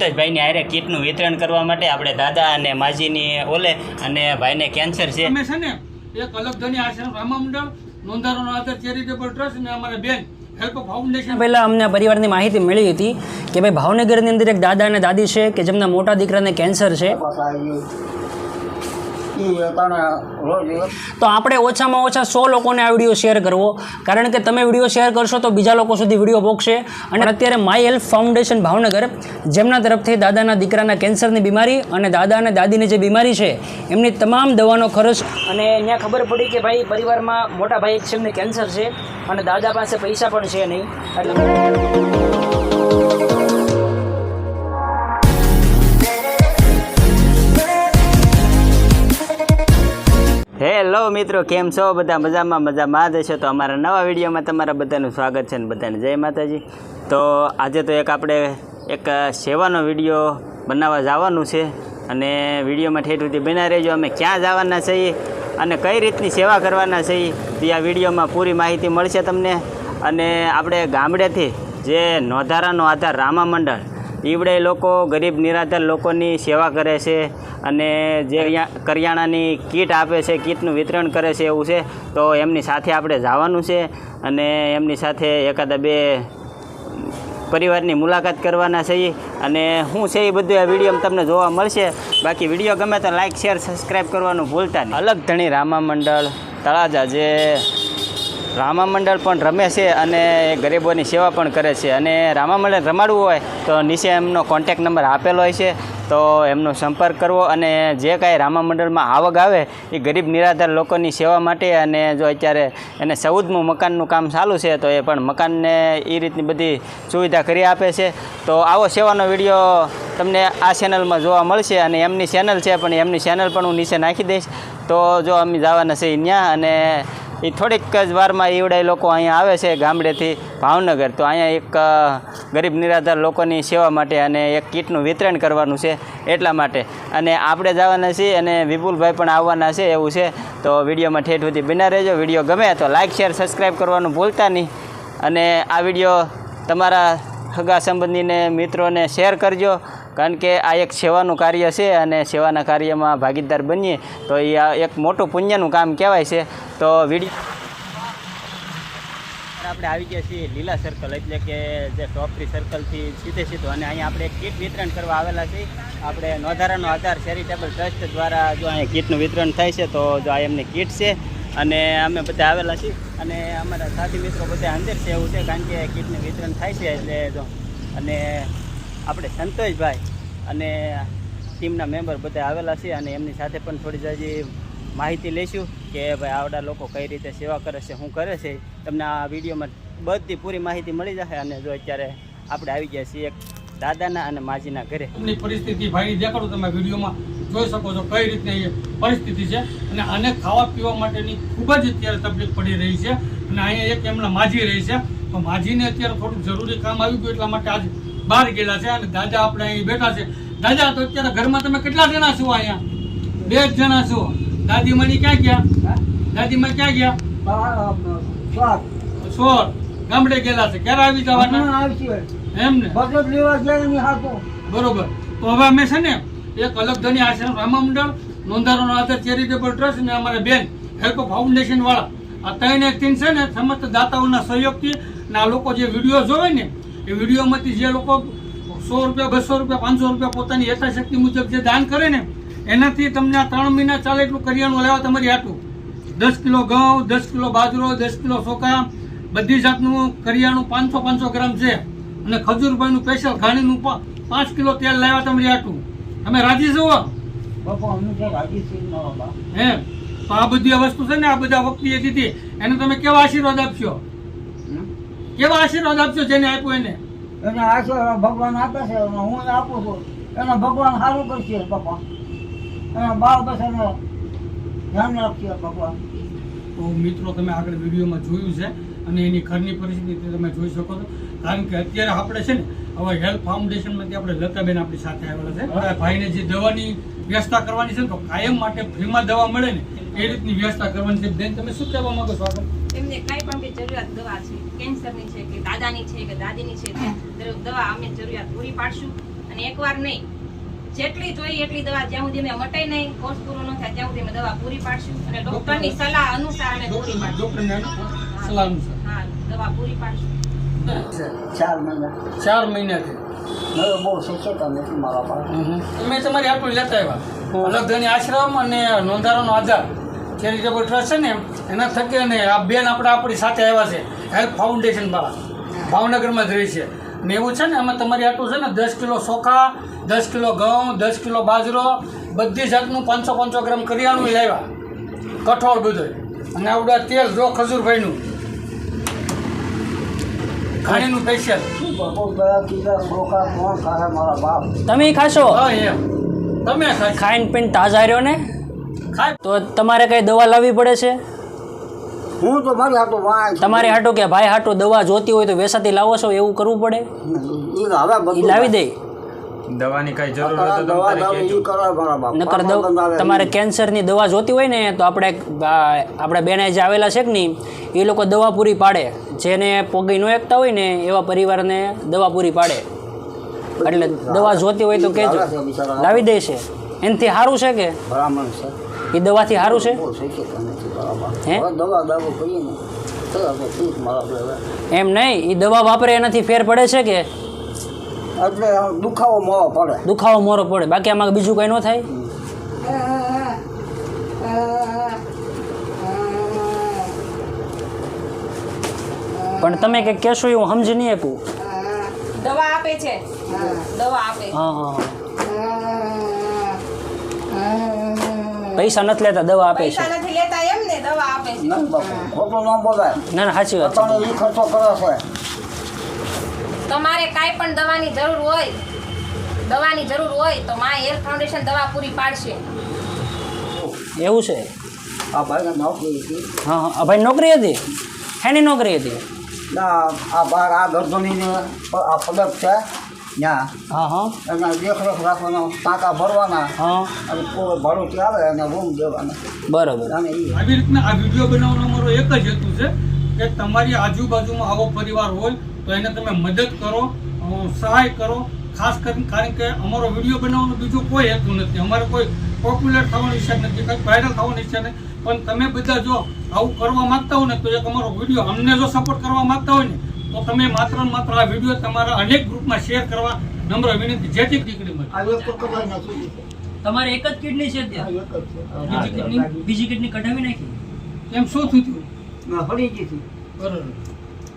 સંતોષભાઈની હારે કીટનું વિતરણ કરવા માટે આપણે દાદા અને માજીની ઓલે અને ભાઈને કેન્સર છે. અમે છે ને એક અલગ ધની આશ્રમ રામા મંડળ નોંધારોનો આધાર ચેરિટેબલ ટ્રસ્ટ અને અમારા બેન ફાઉન્ડેશન. પહેલાં અમને પરિવારની માહિતી મળી હતી કે ભાઈ ભાવનગરની અંદર એક દાદા અને દાદી છે કે જેમના મોટા દીકરાને કેન્સર છે. તો આપણે ઓછામાં ઓછા સો લોકોને આ વીડિયો શેર કરવો. કારણ કે તમે વીડિયો શેર કરશો તો બીજા લોકો સુધી વીડિયો પહોંચશે અને અત્યારે માય હેલ્પ ફાઉન્ડેશન ભાવનગર, જેમના તરફથી દાદાના દીકરાના કેન્સરની બીમારી અને દાદા અને દાદીની જે બીમારી છે, એમની તમામ દવાનો ખર્ચ અને ત્યાં ખબર પડી કે ભાઈ પરિવારમાં મોટા ભાઈ છે એમને કેન્સર છે અને દાદા પાસે પૈસા પણ છે નહીં. એટલે હેલો મિત્રો, કેમ છો? બધા મજામાં મજામાં જ છો. તો અમારા નવા વિડીયોમાં તમારા બધાનું સ્વાગત છે અને બધાને જય માતાજી. તો આજે તો એક આપણે એક સેવાનો વીડિયો બનાવવા જવાનું છે અને વિડીયોમાં ઠેઠ સુધી બના રહેજો. અમે ક્યાં જવાના છીએ અને કઈ રીતની સેવા કરવાના છીએ તે આ વિડીયોમાં પૂરી માહિતી મળશે તમને. અને આપણે ગામડેથી જે નોંધારાનો આધાર રામા મંડળ ઈવડે લોકો ગરીબ નિરાધાર લોકોની સેવા કરે છે અને જે કરિયાણાની કીટ આપે છે, કીટનું વિતરણ કરે છે એવું છે, તો એમની સાથે આપણે જવાનું છે અને એમની સાથે એકાદા બે પરિવારની મુલાકાત કરવાના છીએ અને શું છે એ બધું આ વીડિયો તમને જોવા મળશે. બાકી વીડિયો ગમે તો લાઇક શેર સબસ્ક્રાઈબ કરવાનું ભૂલતા નહીં. અલગ ધણી રામા મંડળ, તળાજા જે રામા મંડળ પણ રમે છે અને ગરીબોની સેવા પણ કરે છે. અને રામા મંડળ રમાડવું હોય તો નીચે એમનો કોન્ટેક નંબર આપેલો હોય છે. તો એમનો સંપર્ક કરવો અને જે કાંઈ રામા મંડળમાં આવક આવે એ ગરીબ નિરાધાર લોકોની સેવા માટે અને જો અત્યારે એને ચૌદમું મકાનનું કામ ચાલુ છે તો એ પણ મકાનને એ રીતની બધી સુવિધા કરી આપે છે. તો આવો સેવાનો વીડિયો તમને આ ચેનલમાં જોવા મળશે અને એમની ચેનલ છે પણ એમની ચેનલ પણ હું નીચે નાખી દઈશ. તો જો અમે જવાના છે ત્યાં અને એ થોડીક જ વારમાં એવડાય લોકો અહીંયા આવે છે ગામડેથી ભાવનગર. તો અહીંયા એક ગરીબ નિરાધાર લોકોની સેવા માટે અને એક કીટનું વિતરણ કરવાનું છે એટલા માટે. અને આપણે જવાના છીએ અને વિપુલભાઈ પણ આવવાના છે એવું છે. તો વિડીયોમાં ઠેઠ સુધી બના રહેજો. વીડિયો ગમે તો લાઇક શેર સબસ્ક્રાઈબ કરવાનું ભૂલતા નહીં. અને આ વીડિયો તમારા સગા સંબંધીને મિત્રોને શેર કરજો. કારણ કે આ એક સેવાનું કાર્ય છે અને સેવાના કાર્યમાં ભાગીદાર બનીએ તો એ આ એક મોટું પુણ્યનું કામ કહેવાય છે. તો વીડિયો આપણે આવી ગયા છીએ લીલા સર્કલ એટલે કે જે ટોપરી સર્કલથી સીધે સીધું. અને અહીંયા આપણે કીટ વિતરણ કરવા આવેલા છીએ. આપણે નોંધારાનો આધાર ચેરિટેબલ ટ્રસ્ટ દ્વારા જો અહીંયા કીટનું વિતરણ થાય છે, તો જો આ એમની કીટ છે. અને અમે બધા આવેલા છીએ. અને અમારા સાથી મિત્રો બધા અંદર છે એવું છે, કારણ કે કીટનું વિતરણ થાય છે એટલે જો અને આપણે સંતોષભાઈ અને ટીમના મેમ્બર બધા આવેલા છે અને એમની સાથે પણ થોડી જાજી માહિતી લઈશું કે ભાઈ આવડા લોકો કઈ રીતે સેવા કરે છે, શું કરે છે. તમને આ વિડીયોમાં બધી પૂરી માહિતી મળી જશે અને જો અત્યારે આપણે આવી ગયા છીએ એક દાદાના અને માજીના ઘરે. એમની પરિસ્થિતિ ભાઈ દેખાડું તમે વિડીયોમાં. જોઈ શકો છો કઈ રીતની એ પરિસ્થિતિ છે અને આને ખાવા પીવા માટેની ખૂબ જ અત્યારે તકલીફ પડી રહી છે અને અહીંયા એક એમના માજી રહી છે. તો માજીને અત્યારે થોડુંક જરૂરી કામ આવી ગયું એટલા માટે આજ બહાર ગયેલા છે અને દાદા આપણે અહીં બેઠા છે. દાદા તો અત્યારે ઘરમાં તમે કેટલા જણા છો અહીંયા? બે જ જણા છો. દાદીમાની ક્યાં ગયા? દાદીમાં ક્યાં ગયા? સોર ગામડે ગયેલા છે. ક્યારે આવી જવાના? એમ ને? બરોબર. તો હવે અમે છે ને એક અલગ ધની આશ્રમ રામા મંડળ નોંધારોનો આધાર ચેરિટેબલ ટ્રસ્ટ અને અમારા બેન હેલ્પ ફાઉન્ડેશન વાળા. આ ત્રણ એક ટીમ છે ને સમસ્ત દાતાઓના સહયોગથી ને આ લોકો જે વીડિયો જોવે ને એ વિડીયોમાંથી જે લોકો સો રૂપિયા બસો રૂપિયા પાંચસો રૂપિયા પોતાની યથાશક્તિ મુજબ જે દાન કરે ને એનાથી તમને આ ત્રણ મહિના ચાલે એટલું કરિયાણું લેવા તમારી હાટું. દસ કિલો ઘઉં દસ કિલો બાજરો દસ કિલો ચોખા બધી જાતનું કરિયાણું પાંચસો પાંચસો ગ્રામ છે. અને ખજૂરભાઈનું સ્પેશિયલ ઘાણીનું પાંચ કિલો તેલ લાવ્યા તમારી હાટું. તમે રાજી છો? હે તો આ બધી વસ્તુ છે ને આ બધા વખતે દીધી. એને તમે કેવા આશીર્વાદ આપશો? કેવા આશીર્વાદ આપશો જેને આપ્યો એને? એને આશીર્વાદ ભગવાન આપે છે હું આપું છું. એને ભગવાન સારું કરશે પપ્પા. એના બાળ બચ્ચાને ધ્યાન રાખશે ભગવાન. તો મિત્રો તમે આગળ વિડીયોમાં જોયું છે અને એની ઘરની પરિસ્થિતિ તમે જોઈ શકો છો. કારણ કે અત્યારે આપણે છે ને હવે હેલ્થ ફાઉન્ડેશનમાંથી આપણે લતાબેન આપણી સાથે આવેલા છે. ભાઈને જે દવાની વ્યવસ્થા કરવાની છે ને તો કાયમ માટે ફ્રીમાં દવા મળે ને એ રીતની વ્યવસ્થા કરવાની છે. બેન તમે શું કહેવા માંગો છો જરૂરિયાત દવા છે કેન્સરની છે કે દાદાની છે કે દાદીની છે દરેક દવા અમે જરૂરિયાત પૂરી પાડશું. અને એકવાર નહીં જેટલી જોઈએ એટલી દવા જ્યાં સુધી અમે મટાઈ નહીં કોર્સ પૂરો ન થાય ત્યાં સુધી અમે દવા પૂરી પાડશું અને ડોક્ટરની સલાહ અનુસાર અમે પૂરી પાડશું. સલાહ અનુસાર. હા દવા પૂરી પાડશું. ચાર મહિના. ચાર મહિનાથી. બહુ શિક્ષક નથી મારા પાસે તમે તમારી આટલું લેતા આવ્યા. અલગધણી આશ્રમ અને નોંધારાનો આધાર. ચેરિટેબલ ટ્રસ્ટ છે ને એના થકી અને આ બેન આપણે આપણી સાથે આવ્યા છે હેલ્પ ફાઉન્ડેશન વાળા ભાવનગરમાં જ રહી છે. ને એવું છે ને અમે તમારી આટલું છે ને દસ કિલો ચોખા દસ કિલો ઘઉં દસ કિલો બાજરો બધી જાતનું પાંચસો પાંચસો ગ્રામ કરિયાણું લાવ્યા. કઠોળ બધું અને આવડા તેલ જો ખજૂરભાઈનું ખાણીનું સ્પેશિયલ તમે ખાશો? હા એમ. તમે ખાઈ ખાઈને પીને તાજા રહ્યો ને? તો તમારે કઈ દવા લાવવી પડે છે? હું તો મારી હાટો વાય તમારે હાટો કે ભાઈ હાટો દવા જોતી હોય તો વેસાથી લાવો છો એવું કરવું પડે? હવે લાવી દે. દવાની કઈ જરૂર હોય તો નકર તમારે કેન્સરની દવા જોતી હોય ને તો આપણે આપણે બેને જે આવેલા છે કે નહીં એ લોકો દવા પૂરી પાડે. જેને પોગી ન એકતા હોય ને એવા પરિવારને દવા પૂરી પાડે. એટલે દવા જોતી હોય તો કહેજો. લાવે દે છે. એનાથી સારું છે કે? બરાબર છે. એ દવાથી સારું છે? હે? દવા દાવો કરીએ એમ નહીં એ દવા વાપરે એનાથી ફેર પડે છે કે? એટલે દુખાવો મોરો પડે. દુખાવો મોરો પડે. બાકી આમાં બીજું કંઈ ન થાય? પણ તમે કંઈક કહેશો એ હું સમજી નહીં શકું. દવા આપે છે. દવા આપે. હા હા. પૈસા નથી લેતા દવા આપે છે. પૈસા નથી લેતા એમ ને દવા આપે છે. નહીં બાપુ ખોટું ન બોલાય. ના ના સાચી વાત છે. ઈ ખર્ચો કરે છે. તમારે કાંઈ પણ દવાની જરૂર હોય દવાની જરૂર હોય તો મા હેલ્થ ફાઉન્ડેશન દવા પૂરી પાડશે. એવું છે? આ ભાઈને નોકરી હતી. હા હા. આ ભાઈ નોકરી હતી? હેની નોકરી હતી? ના આ બાર આ ગરદનીને આ પદક છે. ત્યાં હા હા. એના દેખરેખ રાખવાના ટાંકા ભરવાના. હા. અને કોઈ ભાડું આવે એને રૂમ દેવાના. બરાબર. અને આવી રીતના આ વીડિયો બનાવવાનો મારો એક જ હેતુ છે કે તમારી આજુબાજુમાં આવો પરિવાર હોય તો એને તમે મદદ કરો સહાય કરો. ખાસ કરીને કારણ કે અમારો વીડિયો બનાવવાનો બીજો કોઈ હેતુ નથી. અમારે કોઈ પોપ્યુલર થવાની ઈચ્છા નથી કંઈક વાયરલ થવાની ઈચ્છા નથી. પણ તમે બધા જો આવું કરવા માંગતા હો ને તો એક અમારો વીડિયો અમને જો સપોર્ટ કરવા માંગતા હોય ને તો તમે માત્ર ને માત્ર આ વીડિયો તમારા અનેક ગ્રુપમાં શેર કરવા નમ્ર વિનંતી. જેથી દીકરી મળે. તમારે એક જ કિડની છે બીજી કિડની બીજી કિડની કઢાવી નાખી? એમ શું થયું હતું? ના, ગઈ હતી. બરોબર.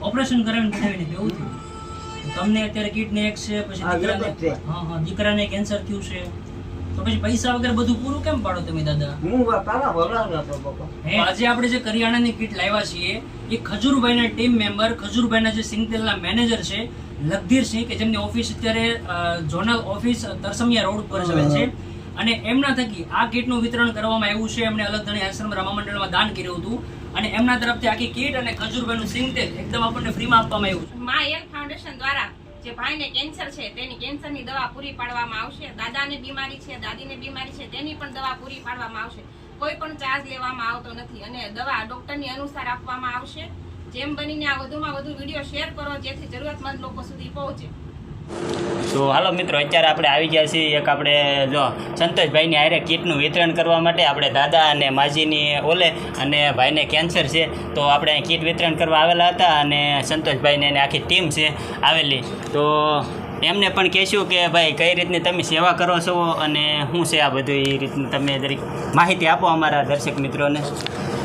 ઓપરેશન કરાવીને કઢાવી નાખી એવું થયું? તમને અત્યારે કિડની એક છે પછી દીકરાને એક હા હા દીકરાને કેન્સર થયું છે. તો પછી પૈસા વગર બધું પૂરું કેમ પાડો તમે દાદા? હું તારા વરાળ હતો બાપા. આજે આપણે જે કરિયાણાની કીટ લાવ્યા છીએ એ ખજૂરભાઈના ટીમ મેમ્બર ખજૂરભાઈના જે સિંગતેલના મેનેજર છે લગધીરસિંહ કે જેમની ઓફિસ અત્યારે ઝોનલ ઓફિસ તરસમિયા રોડ પર ચલે છે. અને એમના થકી આ કીટનું વિતરણ કરવામાં આવ્યું છે. એમણે અલગધણી આશ્રમ રામા મંડળમાં દાન કર્યું હતું. અને એમના તરફથી આખી કીટ અને ખજૂરભાઈનું સિંગતેલ એકદમ આપણને ફ્રીમાં આપવામાં આવ્યું છે. મા એલ ફાઉન્ડેશન દ્વારા જે ભાઈને કેન્સર છે, તેની કેન્સરની દવા પૂરી પાડવામાં આવશે. દાદાને બીમારી છે, દાદીને બીમારી છે, તેની પણ દવા પૂરી પાડવામાં આવશે. કોઈ પણ ચાર્જ લેવામાં આવતો નથી અને દવા ડોક્ટરની અનુસાર આપવામાં આવશે. જેમ બનીને આ વધુમાં વધુ વીડિયો શેર કરો, જેથી જરૂરતમંદ લોકો સુધી પહોંચે. તો હાલો મિત્રો, અત્યારે આપણે આવી ગયા છીએ એક આપણે જો સંતોષભાઈની હારે કીટનું વિતરણ કરવા માટે આપણે દાદા અને માજીની ઓલે અને ભાઈને કેન્સર છે. તો આપણે કીટ વિતરણ કરવા આવેલા હતા અને સંતોષભાઈને એની આખી ટીમ છે આવેલી. તો એમને પણ કહેશું કે ભાઈ, કઈ રીતની તમે સેવા કરો છો અને શું છે આ બધું? એ રીતની તમે દરેક માહિતી આપો અમારા દર્શક મિત્રોને.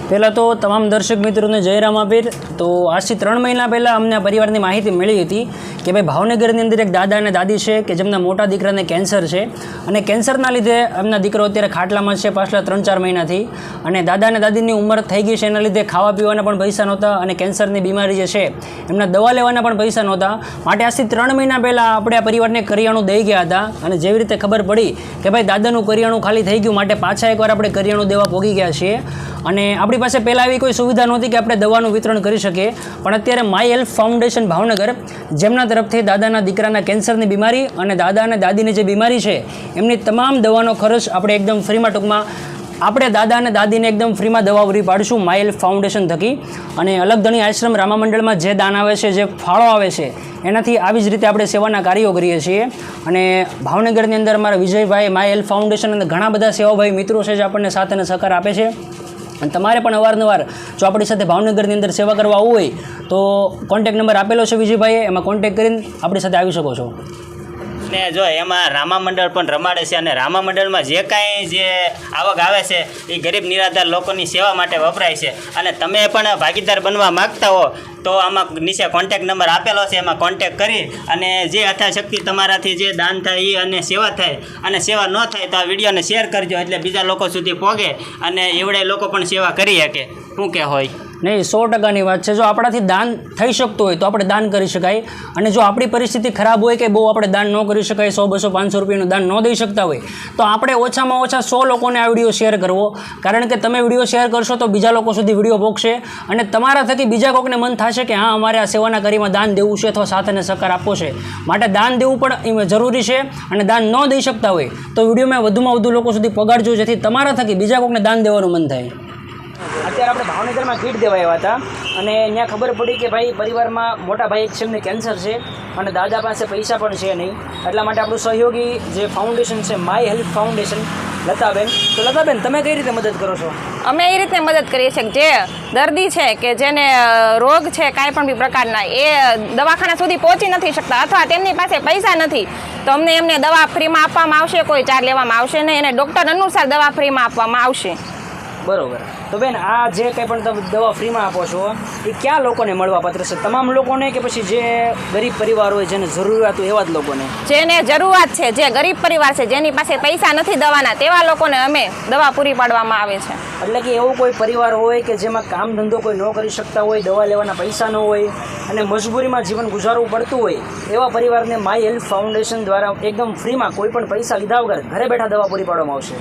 પહેલાં તો તમામ દર્શક મિત્રોને જયરામ આપીર. તો આજથી ત્રણ મહિના પહેલાં અમને પરિવારની માહિતી મળી હતી કે ભાઈ ભાવનગરની અંદર એક દાદા અને દાદી છે કે જેમના મોટા દીકરાને કેન્સર છે. અને કેન્સરના લીધે એમના દીકરો અત્યારે ખાટલામાં છે પાછલા ત્રણ ચાર મહિનાથી. અને દાદા અને દાદીની ઉંમર થઈ ગઈ છે, એના લીધે ખાવા પીવાના પણ પૈસા નહોતા અને કેન્સરની બીમારી જે છે, એમના દવા લેવાના પણ પૈસા નહોતા. માટે આજથી ત્રણ મહિના પહેલાં આપણે આ પરિવારને કરિયાણું દઈ ગયા હતા. અને જેવી રીતે ખબર પડી કે ભાઈ દાદાનું કરિયાણું ખાલી થઈ ગયું, માટે પાછા એકવાર આપણે કરિયાણું દેવા પોગી ગયા છીએ. અને આપણી પાસે પહેલાં એવી કોઈ સુવિધા નહોતી કે આપણે દવાનું વિતરણ કરી શકીએ. પણ અત્યારે માય હેલ્થ ફાઉન્ડેશન ભાવનગર, જેમના તરફથી દાદાના દીકરાના કેન્સરની બીમારી અને દાદા અને દાદીની જે બીમારી છે, એમની તમામ દવાનો ખર્ચ આપણે એકદમ ફ્રીમાં ટૂંકમાં આપણે દાદા અને દાદીને એકદમ ફ્રીમાં દવા પૂરી પાડીશું હેલ્ફ ફાઉન્ડેશન થકી. અને અલગધણી આશ્રમ રામા મંડળમાં જે દાન આવે છે, જે ફાળો આવે છે, એનાથી આવી જ રીતે આપણે સેવાના કાર્યો કરીએ છીએ. અને ભાવનગરની અંદર અમારા વિજયભાઈ હેલ્પ ફાઉન્ડેશન અને ઘણા બધા સેવાભાઈ મિત્રો છે જે આપણને સાથ અને સહકાર આપે છે. અને તમારે પણ અવારનવાર આપણી સાથે ભાવનગરની અંદર સેવા કરવા આવવું હોય, તો કોન્ટેક નંબર આપેલો છે વિજયભાઈએ, એમાં કોન્ટેક કરીને આપણી સાથે આવી શકો છો. ને જો એમાં રામા મંડળ પણ રમાડે છે અને રામા મંડળમાં જે કાંઈ જે આવક આવે છે, એ ગરીબ નિરાધાર લોકોની સેવા માટે વપરાય છે. અને તમે પણ ભાગીદાર બનવા માગતા હો, તો આમાં નીચે કોન્ટેક નંબર આપેલો છે, એમાં કોન્ટેક કરી અને જે યથાશક્તિ તમારાથી જે દાન થાય એ અને સેવા થાય. અને સેવા ન થાય તો આ વિડીયોને શેર કરજો, એટલે બીજા લોકો સુધી પહોંચે અને એવડે લોકો પણ સેવા કરી શકે. શું કે હોય? નહીં, સો ટકાની વાત છે. જો આપણાથી દાન થઈ શકતું હોય તો આપણે દાન કરી શકાય. અને જો આપણી પરિસ્થિતિ ખરાબ હોય કે બહુ આપણે દાન ન કરી શકાય, સો, બસો, પાંચસો રૂપિયાનું દાન ન દઈ શકતા હોય, તો આપણે ઓછામાં ઓછા સો લોકોને આ વીડિયો શેર કરવો. કારણ કે તમે વીડિયો શેર કરશો તો બીજા લોકો સુધી વીડિયો પહોંચશે અને તમારા થકી બીજા કોકને મન થશે કે, હા, અમારે આ સેવાના કરીમાં દાન દેવું છે અથવા સાથને સહકાર આપવો છે. માટે દાન દેવું પણ જરૂરી છે. અને દાન ન દઈ શકતા હોય તો વિડીયોમાં વધુમાં વધુ લોકો સુધી પગાડજો જેથી તમારા થકી બીજા કોકને દાન દેવાનું મન થાય. અત્યારે આપણે ભાવનગરમાં કીટ દેવા આવ્યા હતા. અને ત્યાં ખબર પડી કે ભાઈ પરિવારમાં મોટા ભાઈ છે, એમને કેન્સર છે અને દાદા પાસે પૈસા પણ છે નહીં. એટલા માટે આપણું સહયોગી જે ફાઉન્ડેશન છે માય હેલ્પ ફાઉન્ડેશન લતાબેન. તો લતાબેન, તમે કઈ રીતે મદદ કરો છો? અમે એ રીતે મદદ કરીએ છીએ જે દર્દી છે કે જેને રોગ છે, કાંઈ પણ બી પ્રકારના, એ દવાખાના સુધી પહોંચી નથી શકતા અથવા તેમની પાસે પૈસા નથી, તો અમને એમને દવા ફ્રીમાં આપવામાં આવશે, કોઈ ચાર્જ લેવામાં આવશે નહીં. અને ડૉક્ટર અનુસાર દવા ફ્રીમાં આપવામાં આવશે. બરોબર. તો બેન આ જે કંઈ પણ તમે દવા ફ્રીમાં આપો છો એ ક્યાં લોકોને મળવા પાત્ર છે? તમામ લોકોને કે પછી જે ગરીબ પરિવાર હોય જેને જરૂરિયાત હોય એવા જ લોકોને? જેને જરૂરિયાત છે જે ગરીબ પરિવાર છે જેની પાસે પૈસા નથી દવાના તેવા લોકોને અમે દવા પૂરી પાડવામાં આવે છે. એટલે કે એવો કોઈ પરિવાર હોય કે જેમાં કામ ધંધો કોઈ ન કરી શકતા હોય દવા લેવાના પૈસા ન હોય અને મજબૂરીમાં જીવન ગુજારવું પડતું હોય એવા પરિવારને માય હેલ્થ ફાઉન્ડેશન દ્વારા એકદમ ફ્રીમાં કોઈ પણ પૈસા લીધા વગર ઘરે બેઠા દવા પૂરી પાડવામાં આવશે.